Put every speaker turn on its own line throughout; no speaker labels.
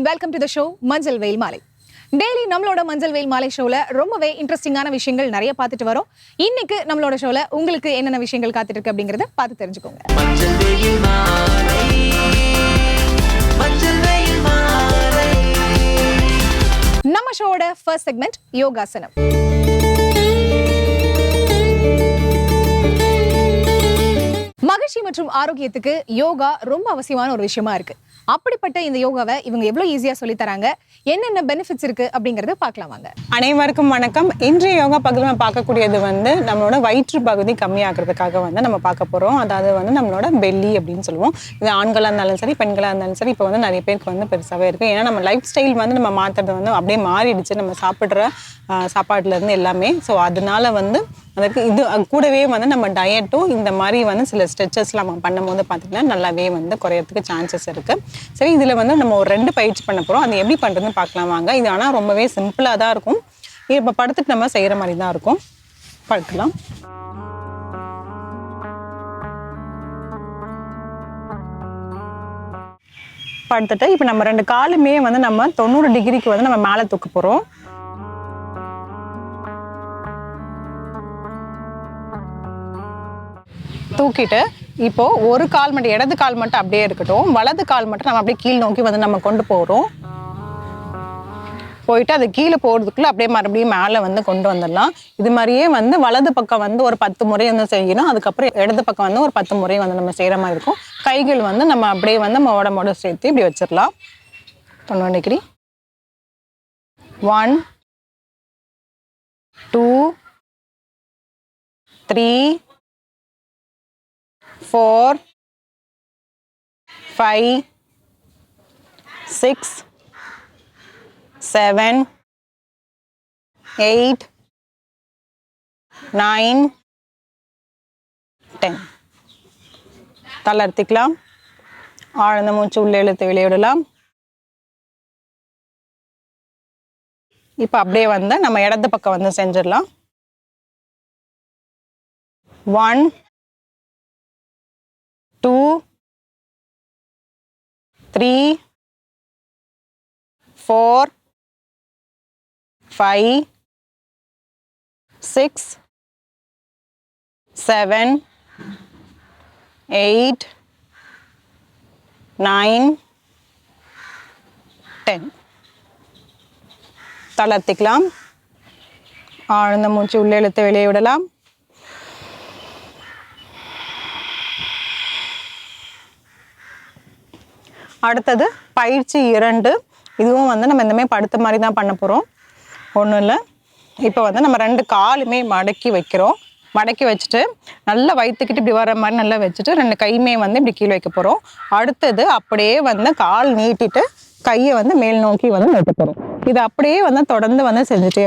And welcome to the show மஞ்சள் வெயில் மாலை டெய்லி நம்மளோட மஞ்சள் வெயில் மாலை ஷோல ரொம்பவே இன்ட்ரெஸ்டிங்கான விஷயங்கள் நிறைய பார்த்துட்டு வரோம். இன்னைக்கு நம்மளோட ஷோல உங்களுக்கு என்னென்ன விஷயங்கள் காத்துட்டு இருக்கு அப்படிங்கறத பார்த்து தெரிஞ்சுக்கோங்க. நம்ம ஷோவோட ஃபர்ஸ்ட் செக்மெண்ட் யோகாசனம் மகிழ்ச்சி மற்றும் ஆரோக்கியத்துக்கு யோகா ரொம்ப அவசியமான ஒரு விஷயமா இருக்கு. அப்படிப்பட்ட இந்த யோகாவை இவங்க எவ்வளவு ஈஸியா சொல்லி தராங்க என்னென்ன பெனிஃபிட்ஸ் இருக்கு அப்படிங்கறத பார்க்கலாம் வாங்க.
அனைவருக்கும் வணக்கம். இன்றைய யோகா பகுதியில் நம்ம பார்க்கக்கூடியது வந்து நம்மளோட வயிற்று பகுதி கம்மியாகிறதுக்காக வந்து நம்ம பார்க்க போகிறோம் அதாவது வந்து நம்மளோட பெல்லி அப்படின்னு சொல்லுவோம். இது ஆண்களாக இருந்தாலும் சரி பெண்களாக இருந்தாலும் சரி இப்போ வந்து நிறைய பேருக்கு வந்து பெருசாகவே இருக்குது ஏன்னா நம்ம லைஃப் ஸ்டைல் வந்து நம்ம மாற்றுறது வந்து அப்படியே மாறிடுச்சு. நம்ம சாப்பிட்ற சாப்பாட்டுல இருந்து எல்லாமே. ஸோ அதனால வந்து அதுக்கு இது கூடவே வந்து நம்ம டயட்டும் இந்த மாதிரி வந்து சில ஸ்ட்ரெச்சஸ்லாம் நம்ம பண்ணும்போது பார்த்திங்கன்னா நல்லாவே வந்து குறையறதுக்கு சான்சஸ் இருக்குது சரி இதில் வந்து நம்ம ஒரு ரெண்டு பயிற்சி பண்ண போகிறோம் அது எப்படி பண்ணுறதுன்னு பார்க்கலாம் வாங்க. இது ஆனால் ரொம்பவே சிம்பிளாக தான் இருக்கும். இப்போ படுத்துட்டு நம்ம செய்கிற மாதிரி தான் இருக்கும். படுக்கலாம் படுத்துட்டு இப்போ நம்ம ரெண்டு காலுமே வந்து நம்ம தொண்ணூறு டிகிரிக்கு வந்து நம்ம மேலே தூக்க போகிறோம் தூக்கிட்டு இப்போ ஒரு கால் மட்டும் இடது கால் மட்டும் அப்படியே இருக்கட்டும். வலது கால் மட்டும் நம்ம அப்படியே கீழ் நோக்கி வந்து நம்ம கொண்டு போகிறோம் போயிட்டு அது கீழே போகிறதுக்குள்ளே அப்படியே மறுபடியும் மேலே வந்து கொண்டு வந்துடலாம். இது மாதிரியே வந்து வலது பக்கம் வந்து ஒரு பத்து முறை வந்து செய்யணும். அதுக்கப்புறம் இடது பக்கம் வந்து ஒரு பத்து முறை வந்து நம்ம செய்கிற மாதிரி இருக்கும். கைகள் வந்து நம்ம அப்படியே வந்து நம்ம உடம்போட சேர்த்து இப்படி வச்சிடலாம். தொண்ணூறு degree. One two three four five six seven eight nine ten தளர்த்திக்கலாம் ஆழ்ந்த மூச்சு உள்ளே இழுத்து வெளியிடலாம் இப்போ அப்படியே வந்து நம்ம இடது பக்கம் வந்து செஞ்சிடலாம். One two three four five six seven eight nine ten. தளர்த்திக்கலாம் ஆழ்ந்த மூச்சு உள்ளே இழுத்து வெளியே விடலாம். அடுத்தது பயிற்சி இரண்டு. இதுவும் வந்து நம்ம இந்தமே படுத்த மாதிரி தான் பண்ண போகிறோம் ஒன்றும் இல்லை. இப்போ வந்து நம்ம ரெண்டு காலுமே மடக்கி வைக்கிறோம். மடக்கி வச்சுட்டு நல்லா வயிற்றுக்கிட்டு இப்படி வர மாதிரி நல்லா வச்சுட்டு ரெண்டு கையுமே வந்து இப்படி கீழே வைக்க போகிறோம் அடுத்தது அப்படியே வந்து கால் நீட்டிட்டு கையை வந்து மேல் நோக்கி வந்து நட்டு போகிறோம் இது அப்படியே வந்து தொடர்ந்து வந்து செஞ்சுட்டே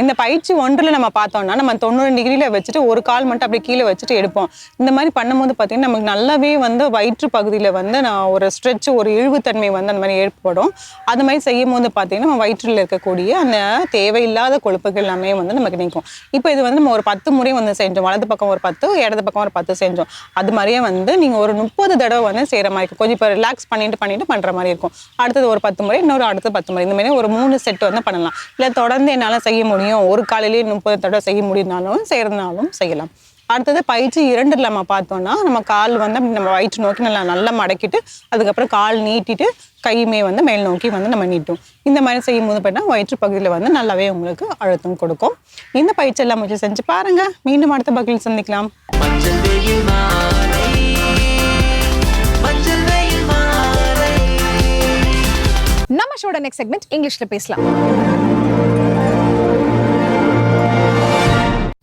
இந்த பயிற்சி ஒன்றில் நம்ம பார்த்தோம்னா நம்ம தொண்ணூறு டிகிரியில் வச்சுட்டு ஒரு கால் மட்டும் அப்படியே கீழே வச்சுட்டு எடுப்போம். இந்த மாதிரி பண்ணும்போது பார்த்தீங்கன்னா நமக்கு நல்லாவே வந்து வயிற்று பகுதியில் வந்து நான் ஒரு ஸ்ட்ரெச் ஒரு இழிவுத்தன்மை வந்து அந்த மாதிரி ஏற்படும். அது மாதிரி செய்யும் போது பார்த்தீங்கன்னா நம்ம வயிற்றில் இருக்கக்கூடிய அந்த தேவையில்லாத கொழுப்புகள் எல்லாமே வந்து நமக்கு நீக்கும் இப்போ இது வந்து நம்ம ஒரு பத்து முறை வந்து செஞ்சோம். வலது பக்கம் ஒரு பத்து இடது பக்கம் ஒரு பத்து செஞ்சோம். அது மாதிரியே வந்து நீங்கள் ஒரு முப்பது தடவை வந்து செய்கிற மாதிரி இருக்கும். கொஞ்சம் இப்போ ரிலாக்ஸ் பண்ணிட்டு பண்ணிட்டு பண்ணுற மாதிரி இருக்கும். அடுத்தது ஒரு பத்து முறை இன்னொரு அடுத்த பத்து முறை. இந்த மாதிரி ஒரு மூணு செட் வந்து பண்ணலாம். இல்லை தொடர்ந்து என்னால் செய்ய முடியும் ஒரு காலையிலேயே முப்பது தடவை செய்ய முடியும்னாலும் செய்கிறதுனாலும் செய்யலாம். அடுத்தது பயிற்சி இரண்டில் நம்ம பார்த்தோம்னா நம்ம கால் வந்து நம்ம வயிற்று நோக்கி நல்லா நல்லா மடக்கிட்டு அதுக்கப்புறம் கால் நீட்டிட்டு கையுமே வந்து மேல் நோக்கி வந்து நம்ம நீட்டும். இந்த மாதிரி செய்யும் போது பார்த்தீங்கன்னா வயிற்று பகுதியில் வந்து நல்லாவே உங்களுக்கு அழுத்தம் கொடுக்கும். இந்த பயிற்சி எல்லாம் முயற்சி செஞ்சு பாருங்க. மீண்டும் அடுத்த பகுதியில் சந்திக்கலாம்.
நம்ம ஷோட நெக்ஸ்ட் செக்மெண்ட் இங்கிலீஷ்ல பேசலாம்.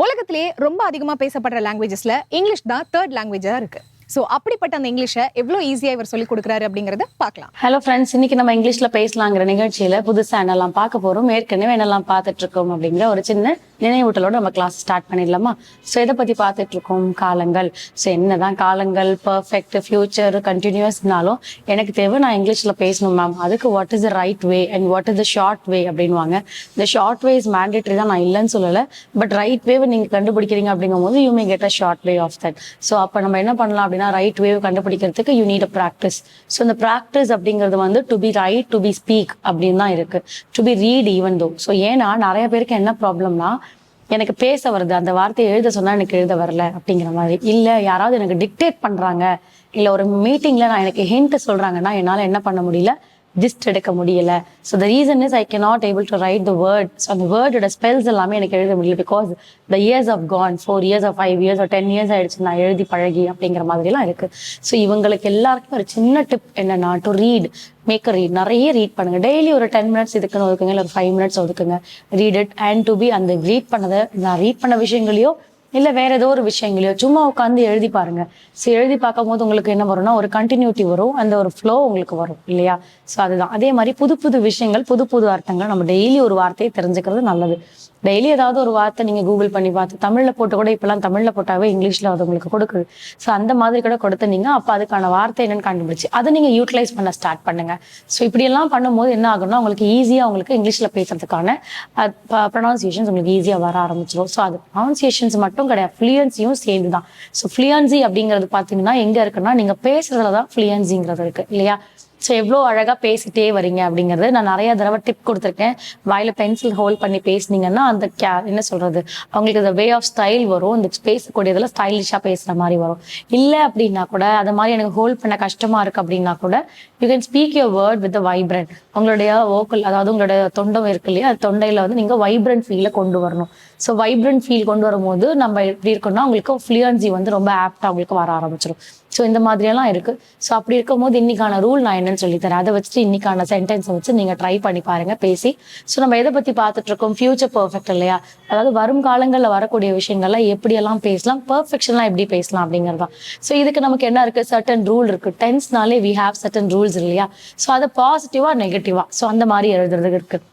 உலகத்திலேயே ரொம்ப அதிகமா பேசப்படுற லாங்குவேஜஸ்ல இங்கிலீஷ் தான் தேர்ட் லாங்குவேஜா இருக்கு. ஸோ அப்படிப்பட்ட அந்த இங்கிலீஷை எவ்வளவு ஈஸியாக இவர் சொல்லி கொடுக்குறாரு அப்படிங்கறத பார்க்கலாம்.
ஹலோ ஃப்ரெண்ட்ஸ் இன்னைக்கு நம்ம இங்கிலீஷில் பேசலாங்கிற நிகழ்ச்சியில் புதுசாக என்னெல்லாம் பார்க்க போகிறோம் ஏற்கனவே என்னெல்லாம் பார்த்துட்டு இருக்கோம் அப்படிங்கிற ஒரு சின்ன நினைவூட்டலோட நம்ம கிளாஸ் ஸ்டார்ட் பண்ணிடலாமா? ஸோ இதை பத்தி பார்த்துட்டு இருக்கோம்? காலங்கள். ஸோ என்னதான் காலங்கள் பர்ஃபெக்ட் ஃபியூச்சர் கண்டினியூஸ்னாலும் எனக்கு தேவை நான் இங்கிலீஷ்ல பேசணும் மேம் அதுக்கு what is the right way and what is the short way அப்படின்வாங்க இந்த ஷார்ட் வே இஸ் மேண்டேட்ரி தான் நான் இல்லைன்னு சொல்லலை. பட் ரைட் வேவை நீங்க கண்டுபிடிக்கிறீங்க அப்படிங்கும் போது you may get a short way of that so அப்போ நம்ம என்ன பண்ணலாம் அப்படின்னா ரைட் வேவ் கண்டுபிடிக்கிறதுக்கு you need a practice so இந்த ப்ராக்டிஸ் அப்படிங்கிறது வந்து to be right to be speak அப்படின்னு தான் இருக்கு. To be read even though so ஏன்னா நிறைய பேருக்கு என்ன ப்ராப்ளம்னா எனக்கு பேச வருது அந்த வார்த்தையை எழுத சொன்னா எனக்கு எழுத வரல அப்படிங்கிற மாதிரி. இல்லை யாராவது எனக்கு டிக்டேட் பண்றாங்க இல்லை ஒரு மீட்டிங்ல நான் எனக்கு ஹிண்ட் சொல்றாங்கன்னா என்னால் என்ன பண்ண முடியல? ஜிஸ்ட் எடுக்க முடியல. So the reason is I can not able to write the word so அந்த வேர்டோட ஸ்பெல்ஸ் எல்லாமே எனக்கு எழுத முடியல because the years of Khan four years of five years ten years ஆயிடுச்சு. நான் எழுதி பழகி அப்படிங்கிற மாதிரிலாம் இருக்கு. ஸோ இவங்களுக்கு எல்லாருக்கும் ஒரு சின்ன டிப் என்னன்னா டு ரீட் மேக் ரீட் நிறைய ரீட் பண்ணுங்க. டெய்லி ஒரு டென் மினிட்ஸ் இதுக்குன்னு ஒதுக்குங்க. இல்லை ஒரு five minutes ஒதுக்குங்க. Read it and to be அந்த ரீட் பண்ணதை நான் ரீட் பண்ண விஷயங்களையோ இல்லை வேற ஏதோ ஒரு விஷயங்களையோ சும்மா உட்காந்து எழுதி பாருங்க. ஸோ எழுதி பார்க்கும்போது உங்களுக்கு என்ன வரும்னா ஒரு கண்டினியூட்டி வரும். அந்த ஒரு ஃப்ளோ உங்களுக்கு வரும் இல்லையா? ஸோ அதுதான். அதே மாதிரி புது புது விஷயங்கள் புது புது அர்த்தங்கள் நம்ம டெய்லி ஒரு வார்த்தையை தெரிஞ்சுக்கிறது நல்லது. டெய்லி ஏதாவது ஒரு வார்த்தை நீங்க கூகுள் பண்ணி பார்த்து தமிழ்ல போட்டு கூட இப்பெல்லாம் தமிழ்ல போட்டாவே இங்கிலீஷ்ல அது உங்களுக்கு கொடுக்குது. ஸோ அந்த மாதிரி கூட கொடுத்தீங்க அப்போ அதுக்கான வார்த்தை என்னன்னு கண்டுபிடிச்சு அதை நீங்க யூட்டிலைஸ் பண்ண ஸ்டார்ட் பண்ணுங்க. ஸோ இப்படியெல்லாம் பண்ணும்போது என்ன ஆகும்னா உங்களுக்கு ஈஸியா உங்களுக்கு இங்கிலீஷ்ல பேசுறதுக்கான ப்ரொனவுன்சியேஷன்ஸ் உங்களுக்கு ஈஸியா வர ஆரம்பிச்சிடும் ஸோ அது ப்ரொனவுன்சியேஷன்ஸ் மட்டும் கிடையாது ஃப்ளூயன்சியும் சேர்ந்து தான் ஸோ ஃப்ளூயன்சி அப்படிங்கிறது பார்த்தீங்கன்னா எங்க இருக்குன்னா நீங்க பேசுறதுல தான் ஃப்ளூயன்சிங்கிறது இருக்கு இல்லையா? ஸோ எவ்வளோ அழகாக பேசிட்டே வரீங்க அப்படிங்கிறது நான் நிறைய தடவை டிப் கொடுத்துருக்கேன். வாயில் பென்சில் ஹோல்ட் பண்ணி பேசுனீங்கன்னா அந்த கே என்ன சொல்கிறது அவங்களுக்கு அந்த வே ஆஃப் ஸ்டைல் வரும். இந்த பேசக்கூடியதில் ஸ்டைலிஷாக பேசுகிற மாதிரி வரும். இல்லை அப்படின்னா கூட அது மாதிரி எனக்கு ஹோல்ட் பண்ண கஷ்டமாக இருக்குது அப்படின்னா கூட you can speak your word with vibrant உங்களுடைய வோக்கல் அதாவது உங்களுடைய தொண்டம் இருக்கு இல்லையா அது தொண்டையில் வந்து நீங்கள் வைப்ரண்ட் ஃபீலை கொண்டு வரணும். ஸோ வைப்ரண்ட் ஃபீல் கொண்டு வரும்போது நம்ம எப்படி இருக்கோம்னா உங்களுக்கு ஃப்ளூயன்சி வந்து ரொம்ப ஆப்டாக உங்களுக்கு வர ஆரம்பிச்சிடும் ஸோ இந்த மாதிரியெல்லாம் இருக்குது ஸோ அப்படி இருக்கும்போது இன்னைக்கான ரூல் நான் என்னன்னு சொல்லித்தரேன் அதை வச்சுட்டு இன்னைக்கான சென்டென்ஸை வச்சு நீங்கள் ட்ரை பண்ணி பாருங்க பேசி. ஸோ நம்ம எதை பற்றி பார்த்துட்டு இருக்கோம்? ஃபியூச்சர் பர்ஃபெக்ட் இல்லையா? அதாவது வரும் காலங்களில் வரக்கூடிய விஷயங்கள்லாம் எப்படியெல்லாம் பேசலாம்? பர்ஃபெக்ஷன்லாம் எப்படி பேசலாம் அப்படிங்கிறது தான். ஸோ இதுக்கு நமக்கு என்ன இருக்குது சர்டன் ரூல் இருக்குது டென்ஸ்னாலே வி ஹாவ் சர்டன் ரூல்ஸ் இல்லையா? ஸோ அதை பாசிட்டிவாக நெகட்டிவாக ஸோ அந்த மாதிரி எழுதுறதுக்கு இருக்குது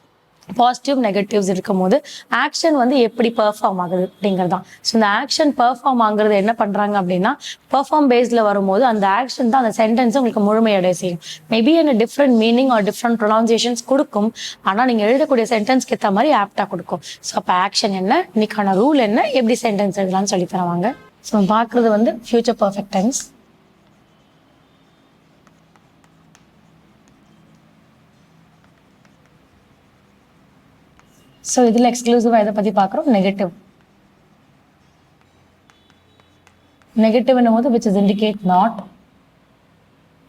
பாசிட்டிவ் நெகட்டிவ்ஸ் இருக்கும்போது ஆக்ஷன் வந்து எப்படி பெர்ஃபார்ம் ஆகுது அப்படிங்கிறது தான் ஸோ இந்த ஆக்ஷன் பெர்ஃபார்ம் ஆகுறது என்ன பண்ணுறாங்க அப்படின்னா பெர்ஃபார்ம் பேஸில் வரும்போது அந்த ஆக்ஷன் தான் அந்த சென்டென்ஸ் உங்களுக்கு முழுமையடைய செய்யும். மேபி என்ன different meaning or different pronunciations கொடுக்கும். ஆனால் நீங்கள் எழுதக்கூடிய சென்டென்ஸ்க்கு ஏற்ற மாதிரி ஆப்டாக கொடுக்கும். ஸோ அப்போ ஆக்ஷன் என்ன? இன்னைக்கான ரூல் என்ன? எப்படி சென்டென்ஸ் எழுதலாம்னு சொல்லி தருவாங்க. ஸோ பார்க்குறது வந்து ஃபியூச்சர் பர்ஃபெக்ட் டென்ஸ் ஸோ இதில் எக்ஸ்க்ளூசிவாக எதை பற்றி பார்க்குறோம். நெகட்டிவ் நெகட்டிவ் போது which is indicate not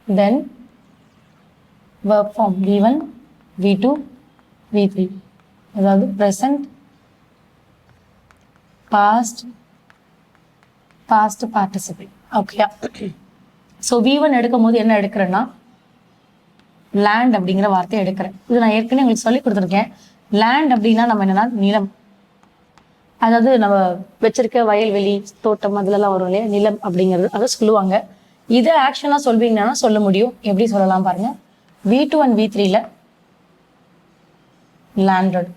then verb form V one V two V three அதாவது ப்ரெசண்ட் பாஸ்ட் பாஸ்ட் பார்ட்டிசிபேட் ஓகேயா ஸோ வி ஒன் எடுக்கும் போது என்ன எடுக்கிறேன்னா லேண்ட் அப்படிங்கிற வார்த்தையை எடுக்கிறேன். இது நான் ஏற்கனவே உங்களுக்கு சொல்லி கொடுத்துருக்கேன். லேண்ட் அப்படின்னா நம்ம என்னன்னா நிலம். அதாவது நம்ம வச்சிருக்க வயல்வெளி தோட்டம் அதுலலாம் வரும் இல்லையா? நிலம் அப்படிங்கிறது அதை சொல்லுவாங்க. இதை ஆக்ஷனாக சொல்வீங்கன்னா சொல்ல முடியும். எப்படி சொல்லலாம் பாருங்க. வி டூ அண்ட் வி த்ரீல லேண்டட்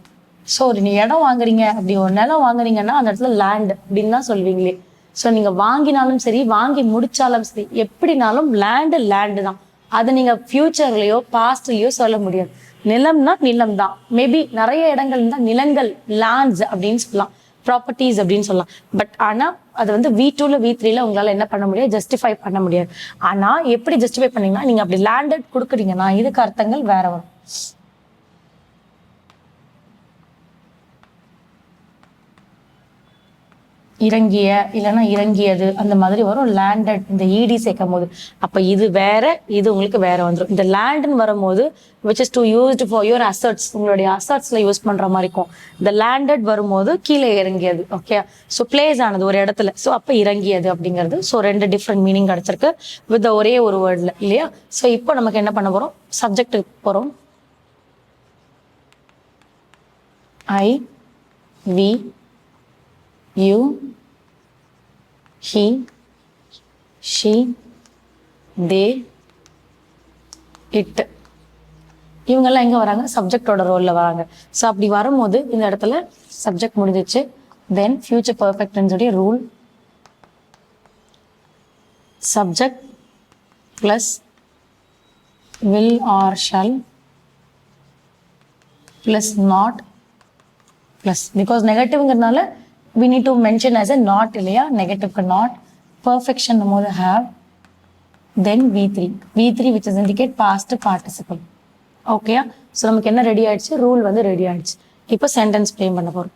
ஸோ நீங்க இடம் வாங்குறீங்க. அப்படி ஒரு நிலம் வாங்குறீங்கன்னா அந்த இடத்துல லேண்ட் அப்படின்னு தான் சொல்வீங்களே. ஸோ நீங்க வாங்கினாலும் சரி வாங்கி முடிச்சாலும் சரி எப்படினாலும் லேண்டு லேண்டு தான். அது நீங்க ஃபியூச்சர்லயோ பாஸ்ட்லையோ சொல்ல முடியாது. நிலம்னா நிலம் தான் மேபி நிறைய இடங்கள் இருந்தால் நிலங்கள் லேண்ட்ஸ் அப்படின்னு சொல்லலாம். ப்ராப்பர்ட்டிஸ் அப்படின்னு சொல்லலாம். பட் ஆனால் அது வந்து வி டூல வி த்ரீல உங்களால் என்ன பண்ண முடியாது? ஜஸ்டிஃபை பண்ண முடியாது. ஆனால் எப்படி ஜஸ்டிஃபை பண்ணீங்கன்னா நீங்கள் அப்படி லேண்டட் கொடுக்குறீங்கன்னா இதுக்கு அர்த்தங்கள் வேற வரும். இறங்கிய இல்லைன்னா இறங்கியது அந்த மாதிரி வரும். லேண்டட் இந்த இடி சேர்க்கும் போது அப்போ இது வேற இது உங்களுக்கு வேற வந்துடும் இந்த லேண்டுன்னு வரும்போது which is to used for your assets உங்களுடைய அசர்ட்ஸில் யூஸ் பண்ற மாதிரி இருக்கும். இந்த லேண்டட் வரும்போது கீழே இறங்கியது ஓகே ஸோ பிளேஸ் ஆனது ஒரு இடத்துல. ஸோ அப்போ இறங்கியது அப்படிங்கிறது. ஸோ ரெண்டு டிஃப்ரெண்ட் மீனிங் கிடச்சிருக்கு. வித் ஒரே ஒரு வேர்டில் இல்லையா? ஸோ இப்போ நமக்கு என்ன பண்ண போகிறோம் சப்ஜெக்ட்டுக்கு போகிறோம் I we you, he, she, they it இவங்கெல்லாம் எங்கே வராங்க? சப்ஜெக்டோட ரோலில் வராங்க. ஸோ அப்படி வரும்போது இந்த இடத்துல சப்ஜெக்ட் முடிஞ்சிச்சு. தென் ஃபியூச்சர் பர்ஃபெக்ட்னு சொல்லி rule subject plus will or shall plus not plus because நெகட்டிவ்ங்கிறதுனால we need to mention as a not இல்லையா? நெகட்டிவ்க்கு நாட் பர்ஃபெக்ஷன் போது have. Then V three V three which is indicate past participle ஓகேயா so நமக்கு என்ன ready ஆயிடுச்சு? Rule வந்து ready ஆயிடுச்சு. இப்போ சென்டென்ஸ் ஃப்ரேம் பண்ண போகிறோம்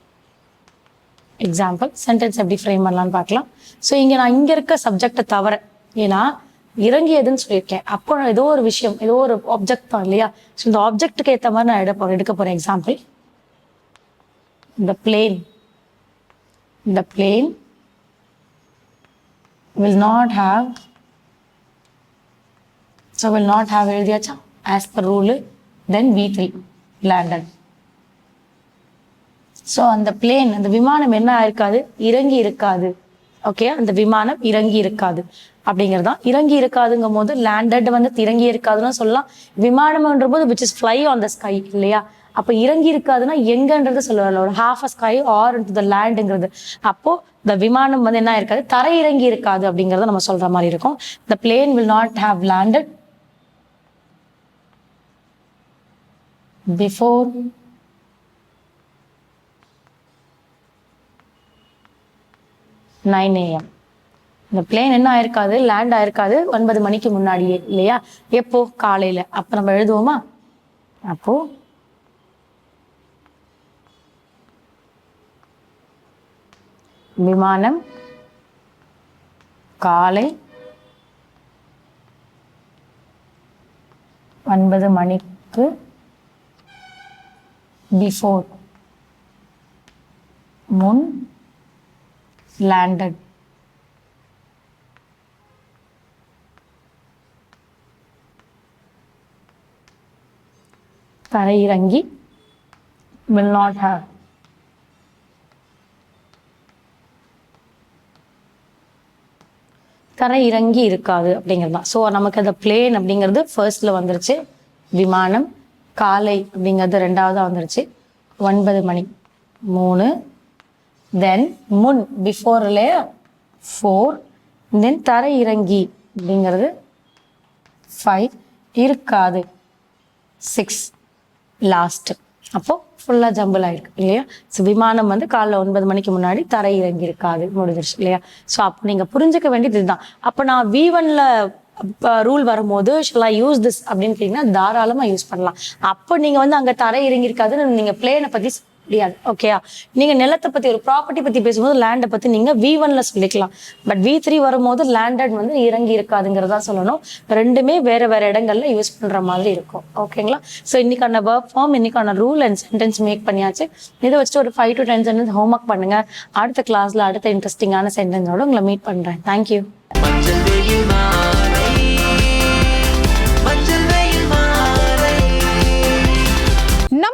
எக்ஸாம்பிள் சென்டென்ஸ் எப்படி ஃப்ரேம் பண்ணலாம்னு பார்க்கலாம். ஸோ இங்கே நான் இங்கே இருக்க சப்ஜெக்டை தவிர ஏன்னா இறங்கியதுன்னு சொல்லியிருக்கேன். அப்போ ஏதோ ஒரு விஷயம் ஏதோ ஒரு ஆப்ஜெக்ட் தான் இல்லையா? ஸோ இந்த ஆப்ஜெக்ட்டுக்கு ஏற்ற மாதிரி நான் எடுக்க எடுக்க போகிறேன் எக்ஸாம்பிள் இந்த plane the plane will not have so will not have எழுதியாச்சா? As per rule then v3 landed so அந்த பிளேன் அந்த விமானம் என்ன ஆயிருக்காது? இறங்கி இருக்காது. ஓகே அந்த விமானம் இறங்கி இருக்காது. அப்படிங்கிறது தான் இறங்கி இருக்காதுங்கும் போது லேண்டட் வந்து இறங்கி இருக்காதுன்னு சொல்லலாம். விமானம்ன்ற போது which is fly on the sky இல்லையா? அப்போ இறங்கி இருக்காதுன்னா எங்கன்றது சொல்லுவாங்க ஒரு half a sky or into the லேண்டுங்கிறது அப்போ இந்த விமானம் வந்து என்ன இருக்காது? தரை இறங்கி இருக்காது அப்படிங்கிறத நம்ம சொல்ற மாதிரி இருக்கும். The plane will not have landed before nine AM இந்த பிளேன் என்ன ஆயிருக்காது? லேண்ட் ஆயிருக்காது. ஒன்பது மணிக்கு முன்னாடியே இல்லையா? எப்போ? காலையில. அப்ப நம்ம எழுதுவோமா? அப்போ விமானம் காலை ஒன்பது மணிக்கு பிஃபோர் முன் லேண்டட் தரையிறங்கி will not have. தரை இறங்கி இருக்காது அப்படிங்கிறது தான். ஸோ நமக்கு அந்த பிளேன் அப்படிங்கிறது ஃபர்ஸ்டில் வந்துருச்சு. விமானம் காலை அப்படிங்கிறது ரெண்டாவதாக வந்துருச்சு. ஒன்பது மணி மூணு தென் முன் பிஃபோர் ஃபோர் தென் தரை இறங்கி அப்படிங்கிறது ஃபைவ் இருக்காது. சிக்ஸ் லாஸ்ட்டு அப்போது ஃபுல்லாக ஜம்பிள் ஆகிருக்கு இல்லையா? ஸோ விமானம் வந்து காலைல ஒன்பது மணிக்கு முன்னாடி தரை இறங்கி இருக்காது முடிஞ்சிருச்சு இல்லையா? ஸோ அப்போ நீங்கள் புரிஞ்சுக்க வேண்டியது இதுதான். அப்போ நான் வி ஒனில் ரூல் வரும்போது ஷில் ஐ யூஸ் திஸ் அப்படின்னு கேட்டிங்கன்னா தாராளமாக யூஸ் பண்ணலாம். அப்போ நீங்கள் வந்து அங்கே தரை இறங்கியிருக்காதுன்னு நீங்கள் பிளேனை பற்றி முடியாது ஓகேயா நீங்க நிலத்தை பத்தி ஒரு ப்ராப்பர்ட்டி பத்தி பேசும்போது லேண்டை பத்தி நீங்க வி ஒன்ல சொல்லிக்கலாம். பட் வி த்ரீ வரும்போது லேண்டட் வந்து இறங்கி இருக்காதுங்கிறதா சொல்லணும். ரெண்டுமே வேற வேற இடங்கள்ல யூஸ் பண்ற மாதிரி இருக்கும். ஓகேங்களா ஸோ இன்னைக்கான ஒர்க் ஃபார்ம் இன்னைக்கான ரூல் அண்ட் சென்டென்ஸ் மேக் பண்ணியாச்சு. இதை வச்சுட்டு ஒரு five to ten sentence homework பண்ணுங்க. அடுத்த கிளாஸ்ல அடுத்த இன்ட்ரெஸ்டிங்கான சென்டென்ஸோட உங்களை மீட் பண்றேன். தேங்க்யூ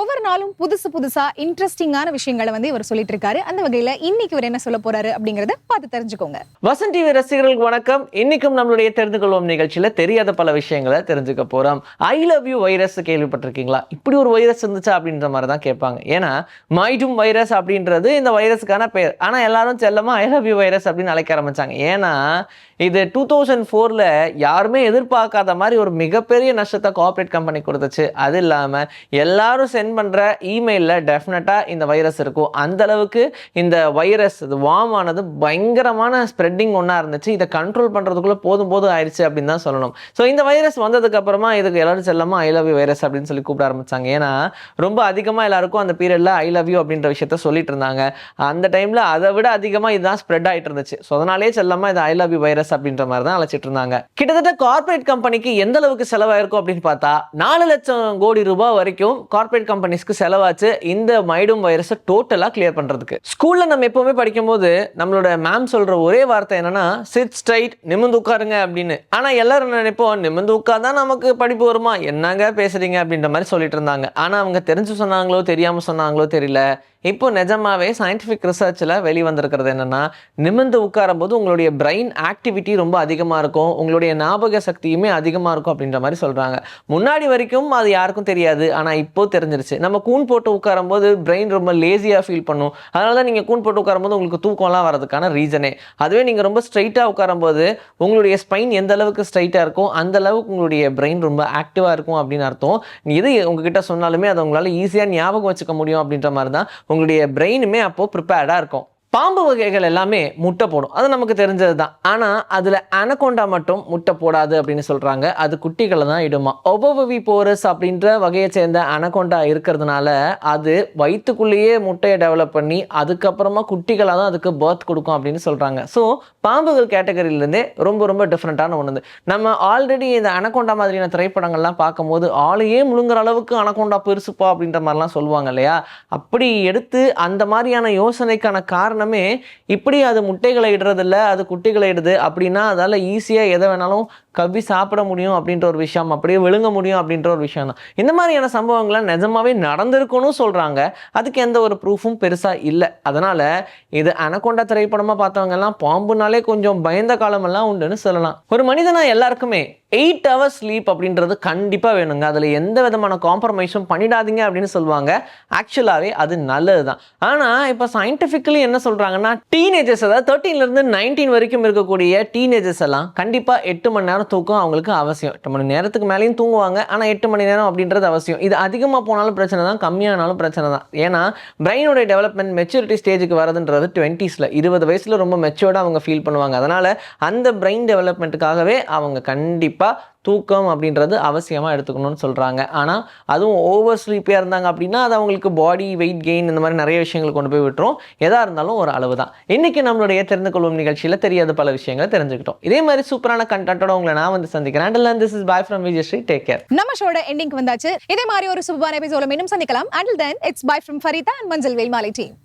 ஒவ்வொரு நாளும் புதுசு புதுசா இன்ட்ரெஸ்டிங்கான விஷயங்களை வந்து இவர் சொல்லிட்டு இருக்காரு அந்த வகையில இன்னைக்கு இவர் என்ன சொல்ல போறாரு அப்படிங்கறத பார்த்து தெரிஞ்சுக்கோங்க.
வசன் டிவி ரசிகர்களுக்கு வணக்கம். இன்னைக்கும் நம்மளுடைய தெரிந்து கொள்வோம் நிகழ்ச்சியில தெரியாத பல விஷயங்களை தெரிஞ்சுக்க போறோம். ஐ லவ் யூ வைரஸ் கேள்விப்பட்டிருக்கீங்களா? இப்படி ஒரு வைரஸ் இருந்துச்சா அப்படின்ற மாதிரி தான் கேட்பாங்க. ஏன்னா மைடும் வைரஸ் அப்படின்றது இந்த வைரஸுக்கான பேர் ஆனா எல்லாரும் செல்லமா ஐ லவ் யூ வைரஸ் அப்படின்னு அழைக்க ஆரம்பிச்சாங்க. ஏன்னா இது டூ தௌசண்ட் ஃபோரில் யாருமே எதிர்பார்க்காத மாதிரி ஒரு மிகப்பெரிய நஷ்டத்தை கார்ப்பரேட் கம்பெனி கொடுத்துச்சு. அது இல்லாமல் எல்லாரும் சென்ட் பண்ணுற இமெயிலில் டெஃபினட்டாக இந்த வைரஸ் இருக்கும். அந்த அளவுக்கு இந்த வைரஸ் இது வார்ம் ஆனது பயங்கரமான ஸ்ப்ரெட்டிங் ஒன்றா இருந்துச்சு. இதை கண்ட்ரோல் பண்ணுறதுக்குள்ளே போதும் போதும் ஆயிடுச்சு அப்படின்னு தான் சொல்லணும். ஸோ இந்த வைரஸ் வந்ததுக்கு அப்புறமா இதுக்கு எல்லாரும் செல்லாமல் ஐ லவ் யூ வைரஸ் அப்படின்னு சொல்லி கூப்பிட ஆரம்பிச்சாங்க. ஏன்னா ரொம்ப அதிகமாக எல்லாருக்கும் அந்த பீரியடில் ஐ லவ் யூ அப்படின்ற விஷயத்த சொல்லிட்டு இருந்தாங்க. அந்த டைமில் அதை விட அதிகமாக இதுதான் ஸ்ப்ரெட் ஆகிட்டு இருந்துச்சு. ஸோ அதனாலே செல்லாமல் இது ஐ லவ் யூ வைரஸ் அப்படின்ற மாதிரி தான் அழைச்சிட்டு இருந்தாங்க. கிட்டத்தட்ட கார்ப்பரேட் கம்பெனிக்கு எந்த அளவுக்கு செலவாயிருக்கும் அப்படின்னு பார்த்தா நாலு லட்சம் கோடி ரூபாய் வரைக்கும் கார்ப்பரேட் கம்பெனிஸ்க்கு செலவாச்சு இந்த மைடும் வைரஸை டோட்டலாக கிளியர் பண்ணுறதுக்கு ஸ்கூலில் நம்ம எப்போவுமே படிக்கும்போது நம்மளோட மேம் சொல்கிற ஒரே வார்த்தை என்னன்னா சிட் ஸ்ட்ரைட் நிமிந்து உட்காருங்க அப்படின்னு. ஆனால் எல்லாரும் நினைப்போம்? நிமிந்து உட்கார்ந்தா நமக்கு படிப்பு வருமா? என்னங்க பேசுறீங்க? அப்படின்ற மாதிரி சொல்லிட்டு இருந்தாங்க. ஆனால் அவங்க தெரிஞ்சு சொன்னாங்களோ தெரியாமல் சொன்னாங்களோ தெரியல. இப்போ நிஜமாவே சயின்டிஃபிக் ரிசர்ச்சில் வெளிவந்திருக்கிறது என்னென்னா நிமிர்ந்து உட்காரும்போது உங்களுடைய பிரெயின் ஆக்டிவிட்டி ரொம்ப அதிகமாக இருக்கும் உங்களுடைய ஞாபக சக்தியுமே அதிகமாக இருக்கும் அப்படின்ற மாதிரி சொல்கிறாங்க முன்னாடி வரைக்கும் அது யாருக்கும் தெரியாது ஆனால் இப்போ தெரிஞ்சிருச்சு. நம்ம கூன் போட்டு உட்காரும்போது பிரெயின் ரொம்ப லேசியாக ஃபீல் பண்ணும். அதனால தான் நீங்கள் கூன் போட்டு உட்காரும்போது உங்களுக்கு தூக்கம்லாம் வரதுக்கான ரீசனே அதுவே நீங்கள் ரொம்ப ஸ்ட்ரைட்டாக உட்காரும்போது உங்களுடைய ஸ்பைன் எந்த அளவுக்கு ஸ்ட்ரைட்டாக இருக்கும் அந்த அளவுக்கு உங்களுடைய பிரெயின் ரொம்ப ஆக்டிவாக இருக்கும் அப்படின்னு அர்த்தம். இது உங்ககிட்ட சொன்னாலுமே அதை உங்களால் ஈஸியாக ஞாபகம் வச்சுக்க முடியும் அப்படின்ற மாதிரி தான் உங்களுடைய பிரெயினுமே அப்போது ப்ரிப்பேர்டாக இருக்கும். பாம்பு வகைகள் எல்லாமே முட்டை போடும். அது நமக்கு தெரிஞ்சது தான் ஆனால் அதில் அனகொண்டா மட்டும் முட்டை போடாது அப்படின்னு சொல்கிறாங்க அது குட்டிகளை தான் இடுமா. ஒபோவி போரஸ் அப்படின்ற வகையை சேர்ந்த அனகொண்டா இருக்கிறதுனால அது வயிற்றுக்குள்ளேயே முட்டையை டெவலப் பண்ணி அதுக்கப்புறமா குட்டிகளாக தான் அதுக்கு பர்த் கொடுக்கும் அப்படின்னு சொல்கிறாங்க ஸோ பாம்புகள் கேட்டகரியிலேருந்தே ரொம்ப ரொம்ப டிஃப்ரெண்ட்டான ஒன்று நம்ம ஆல்ரெடி இந்த அனகொண்டா மாதிரியான திரைப்படங்கள்லாம் பார்க்கும்போது ஆளையே முழுங்குற அளவுக்கு அனகொண்டா பெருசுப்பா அப்படின்ற மாதிரிலாம் சொல்லுவாங்க இல்லையா? அப்படி எடுத்து அந்த மாதிரியான யோசனைக்கான காரணம் இப்படி அது முட்டைகளை இடுறதில்ல அது குட்டிகளை இடுது அப்படின்னா அதால் ஈஸியாக எதை வேணாலும் கவ்வி சாப்பிட முடியும் அப்படின்ற ஒரு விஷயம் அப்படியே விழுங்க முடியும் அப்படின்ற ஒரு விஷயம் தான். இந்த மாதிரியான சம்பவங்கள்லாம் நிஜமாவே நடந்திருக்குன்னு சொல்கிறாங்க அதுக்கு எந்த ஒரு ப்ரூஃபும் பெருசாக இல்லை. அதனால் இது அனகொண்டா திரைப்படமாக பார்த்தவங்க எல்லாம் பாம்புனாலே கொஞ்சம் பயந்த காலமெல்லாம் உண்டுன்னு சொல்லலாம். ஒரு மனிதனாக எல்லாருக்குமே எயிட் ஹவர்ஸ் ஸ்லீப் அப்படின்றது கண்டிப்பாக வேணுங்க. அதில் எந்த விதமான காம்ப்ரமைஸும் பண்ணிடாதீங்க அப்படின்னு சொல்லுவாங்க. ஆக்சுவலாகவே அது நல்லது தான் ஆனால் இப்போ சயின்டிஃபிக்கலி என்ன சொல்கிறாங்கன்னா டீனேஜர்ஸ் அதாவது தேர்ட்டீன்லேருந்து நைன்டீன் வரைக்கும் இருக்கக்கூடிய டீனேஜர்ஸ் எல்லாம் கண்டிப்பாக எட்டு மணி நேரம் தூக்கம் அவங்களுக்கு அவசியம். எட்டு மணி நேரத்துக்கு மேலேயும் தூங்குவாங்க. ஆனால் எட்டு மணி நேரம் அப்படின்றது அவசியம். இது அதிகமாக போனாலும் பிரச்சனை தான் கம்மியானாலும் பிரச்சனை தான். ஏன்னா பிரெயினோட டெவலப்மெண்ட் மெச்சூரிட்டி ஸ்டேஜுக்கு வரதுன்றது டுவெண்ட்டீஸில் இருபது வயசில் ரொம்ப மெச்சூர்டாக அவங்க ஃபீல் பண்ணுவாங்க. அதனால் அந்த பிரெயின் டெவலப்மெண்ட்டுக்காகவே அவங்க கண்டிப்பாக தூக்கம் அப்படின்றது அவசியமாக எடுத்துக்கணும்னு சொல்கிறாங்க ஆனால் அதுவும் ஓவர் ஸ்லீப்பியாக இருந்தாங்க அப்படின்னா அது அவங்களுக்கு பாடி வெயிட் கெயின் இந்த மாதிரி நிறைய விஷயங்கள் கொண்டு போய் விட்டுரும். எதாக இருந்தாலும் ஒரு அளவு தான் இன்றைக்கி நம்மளுடைய தெரிந்து கொள்ளும் நிகழ்ச்சியில் தெரியாத பல விஷயங்களை தெரிஞ்சுக்கிட்டோம். இதே மாதிரி சூப்பரான கண்டென்ட்டோட உங்களை நான் வந்து சந்திக்கிறேன். And this is bye from Vijayashree take care
நம்ம ஷோட எண்டிங் வந்தாச்சு. இதே மாதிரி ஒரு சூப்பரான எபிசோட மீண்டும் சந்திக்கலாம். Until then it's bye from Farida and மஞ்சள் வேல்மாலை டீம்